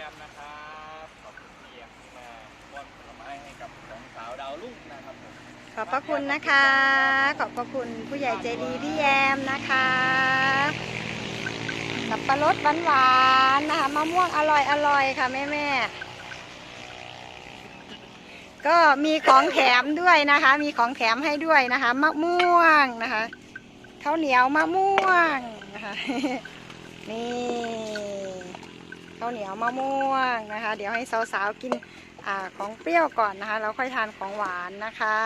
ยมนะครับขอบคุณพี่แยมที่มาป้อนผลไม้ให้กับสองสาวดาวรุ่งนะครับผมขอบพระคุณนะคะ ขอบพระคุณผู้ใหญ่ใจดีพี่แยมนะคะสับปะรดหวานๆนะคะมะม่วงอร่อยอร่อยค่ะแม่แม่ก็มีของแถมด้วยนะคะ มีของแถมให้ด้วยนะคะมะม่วงนะคะข้าวเหนียวมะม่วงนะคะนี่ ข้าวเหนียวมะม่วงนะคะ เดี๋ยวให้สาวๆกินอของเปรี้ยวก่อนนะคะ แล้วค่อยทานของหวานนะคะ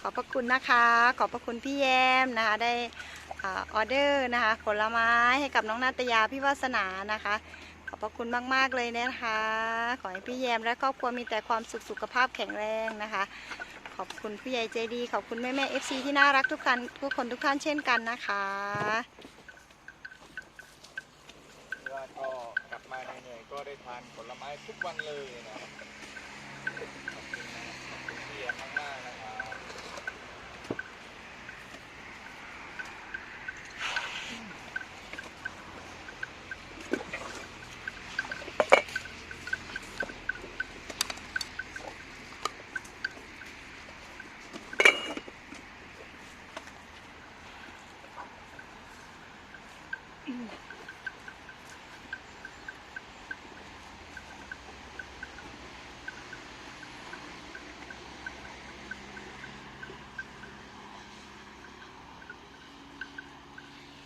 ขอบพระคุณนะคะ ขอบพระคุณพี่แยมนะคะ ได้อออเดอร์นะคะผลไม้ให้กับน้องนาตยาพี่วาสนานะคะขอบพระคุณมาก ๆ เลยนะคะ ขอให้พี่แยมและครอบครัวมีแต่ความสุขสุขภาพแข็งแรงนะคะ ขอบคุณผู้ใหญ่ใจดี ขอบคุณแม่แม่เอฟซีที่น่ารักทุกท่านทุกคนทุกท่านเช่นกันนะคะ ที่ว่าก็กลับ มาเหนื่อยๆก็ได้ทานผลไม้ทุกวันเลยนะครับขอบคุณนะขอบคุณพี่แยมมากๆนะครับ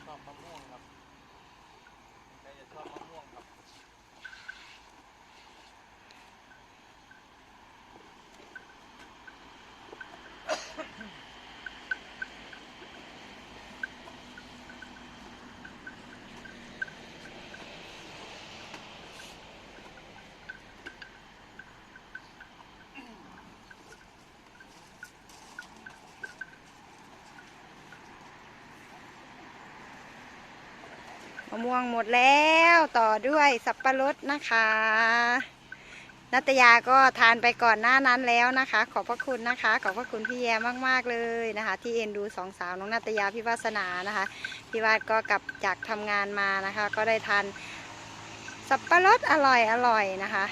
ชอบมะม่วงครับใครจะชอบมะม่วงครับ มะม่วงหมดแล้วต่อด้วยสับปะรดนะคะนัตยาก็ทานไปก่อนหน้านั้นแล้วนะคะ ขอบพระคุณนะคะ ขอบพระคุณพี่แยมมากๆเลยนะคะ ที่เอ็นดูสองสาวน้องนัตยาพี่วาสนานะคะพี่วาดก็กลับจากทำงานมานะคะ ก็ได้ทานสับปะรดอร่อยอร่อยนะคะ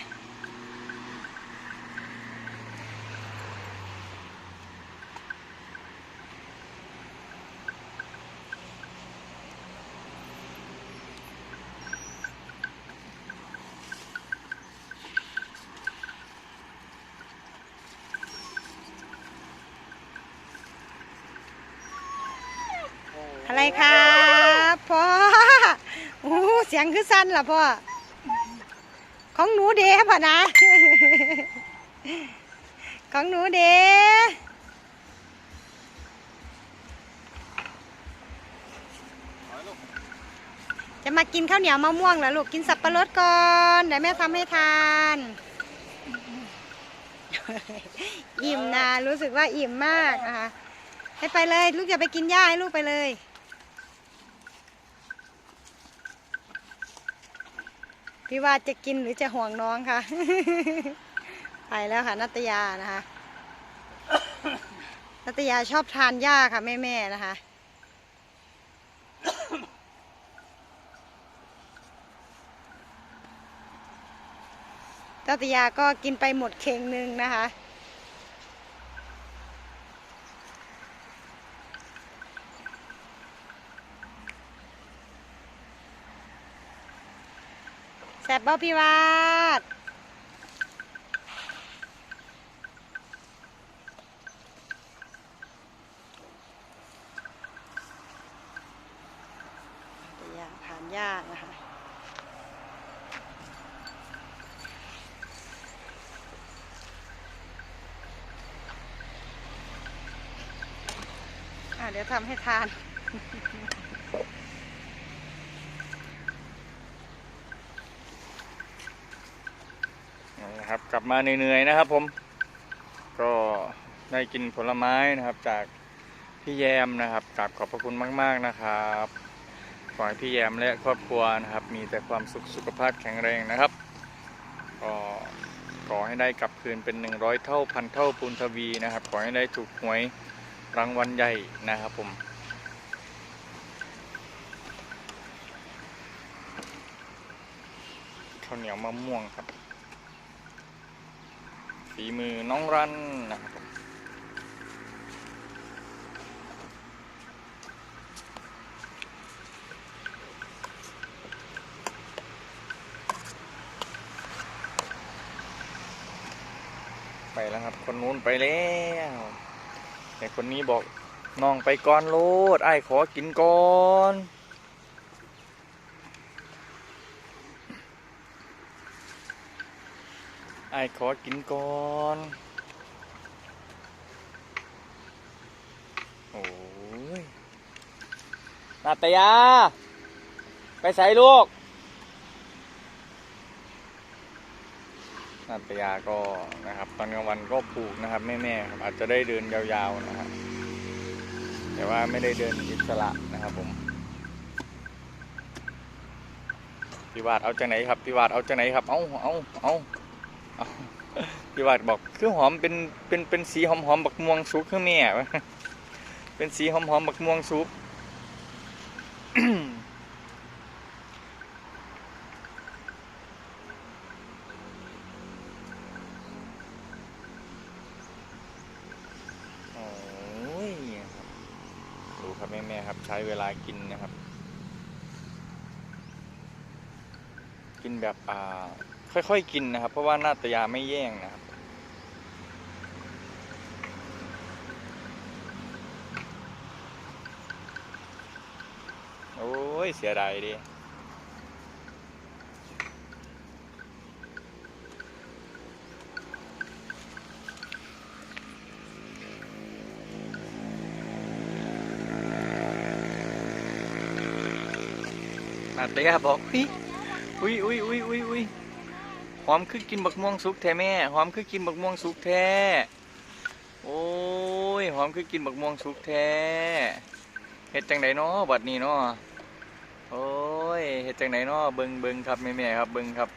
อะไรครับพ่อโอ้เสียงคือสั้นล่ะพ่อ ของหนูเด๋พ่ะนะ ของหนูเด้จะมากินข้าวเหนียวมะม่วงเหรอลูกกินสับปะรดก่อนเดี๋ยวแม่ทำให้ทาน อิ่มนะรู้สึกว่าอิ่มมากนะคะให้ไปเลย ลูกอย่าไปกินหญ้าให้ลูกไปเลย พี่ว่าจะกินหรือจะห่วงน้องคะไปแล้วค่ะนัตยานะคะนัตยาชอบทานหญ้าค่ะแม่ๆนะคะนัตยาก็กินไปหมดเข่งหนึ่งนะคะ แซ่บบ่พี่วาดตัวยาทานยากนะคะอะเดี๋ยวทำให้ทาน นะครับ กลับมาเหนื่อยๆนะครับ ผม ก็ได้กินผลไม้นะครับ จากพี่แยมนะครับกราบขอบพระคุณมาก ๆนะครับขอให้พี่แยมและครอบครัวนะครับ มีแต่ความสุขสุขภาพแข็งแรงนะครับก็ขอให้ได้กลับคืนเป็น 100 เท่าพันเท่าปูนทวีนะครับ ขอให้ได้ถูกหวยรางวัลใหญ่นะครับผมข้าวเหนียวมะม่วงครับ ฝีมือน้องรันนะครับไปแล้วครับ คนนู้นไปแล้วแต่คนนี้บอกน้องไปก่อนโลดไอ้ขอกินก่อน ไอ้ขอกินก่อน โอ้ยนาตยา ไปใส่ลูกนาตยาก็นะครับ ตอนกลางวันก็ปลูกนะครับ แม่ๆครับอาจจะได้เดินยาวๆนะครับ แต่ว่าไม่ได้เดินอิสระนะครับผมพี่วาดเอาจากไหนครับพี่วาดเอาจากไหนครับ เอาเอาเอา พี่วาดบอกคือหอมเป็นเป็นเป็นสีหอมหอมบักม่วงสุกคือแม่เป็นสีหอมหอมบักม่วงสุกโอ้ยครับดูครับแม่แม่ๆครับใช้เวลากินนะครับ กินแบบอ่า ค่อยๆกินนะครับ เพราะว่านาตยาไม่แย่งนะครับโอ้ยเสียดายดินาตยาบอกอุ้ยอุ้ยอุ้ยอุ้ยอุ้ย อมคือกินบักม่วงสุกแท้แม่ หอมคือกินบักม่วงสุกแท้ โอ้ย หอมคือกินบักม่วงสุกแท้เฮ็ดจังไดเนาะบัดนี้เนาะโอ้ยเฮ็ดจังไดเนาะเบิงเบิงครับแม่ๆครับเบิงครับ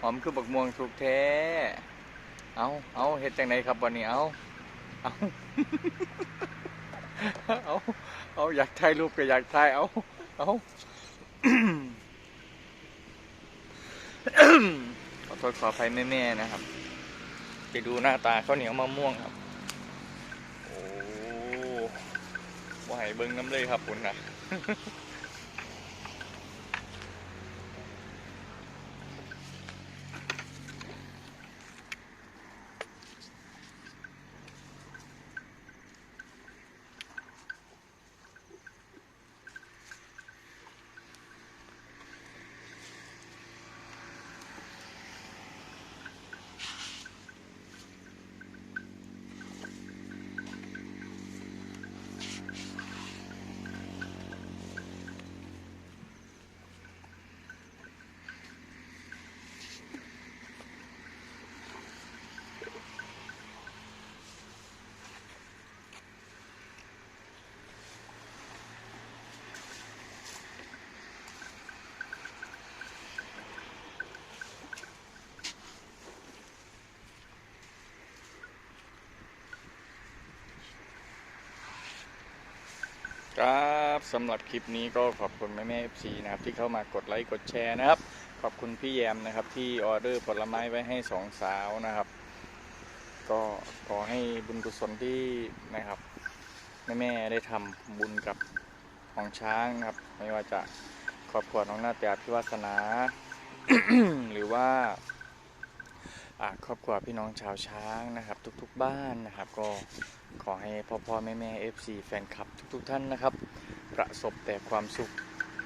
หอมคือบักม่วงสุกแท้ เอาเอาเฮ็ดจังไดครับบัดนี้เอาเอาเอาเอาอยากถ่ายรูปก็อยากถ่ายเอาเอา โทษขออภัยแม่ๆนะครับ ไปดูหน้าตาข้าวเหนียวมะม่วงครับ โอ้ว่าให้เบิ้งน้ำเลยครับคุณนะ ครับสำหรับคลิปนี้ก็ขอบคุณแม่แม่เอฟซีนะครับที่เข้ามากดไลค์กดแชร์นะครับ ขอบคุณพี่แยมนะครับที่ออเดอร์ผลไม้ไว้ให้สองสาวนะครับ ก็ขอให้บุญกุศลที่นะครับแม่แม่ๆได้ทำบุญกับของช้างนะครับ ไม่ว่าจะครอบครัวน้องหน้าตยาพิวาสนา หรือว่า ครอบครัวพี่น้องชาวช้างนะครับ ทุกๆบ้านนะครับ ก็ขอให้พ่อพ่อแม่แม่เอฟซีแฟนคลับทุกๆท่านนะครับ ประสบแต่ความสุข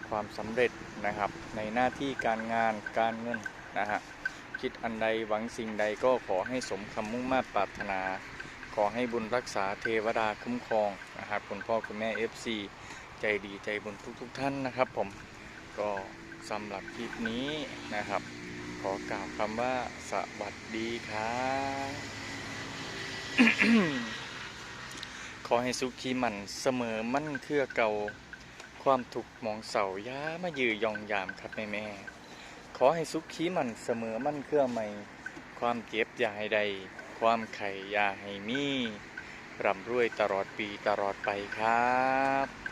ความสำเร็จนะครับ ในหน้าที่การงานการเงินนะฮะคิดอันใดหวังสิ่งใดก็ขอให้สมคำมุ่งมา่ปรารถนา ขอให้บุญรักษาเทวดาคุ้มครองนะครับคุณพ่อคุณแม่ FC ใจดีใจบุญทุกๆทท่านนะครับผมก็สำหรับคลิปนี้นะครับ ขอกล่าวคำว่าสวัสดีครับขอให้สุขีมันเสมอมั่นเครือเก่า ความถูกข์มองเสาย้ามายือยองยามครับแม่แม่ขอให้สุขีมันเสมอมั่นเครือใหม่ ความเจ็บย่าให้ใด ความไข่ยาให้มีร่ำรวยตลอดปีตลอดไปครับ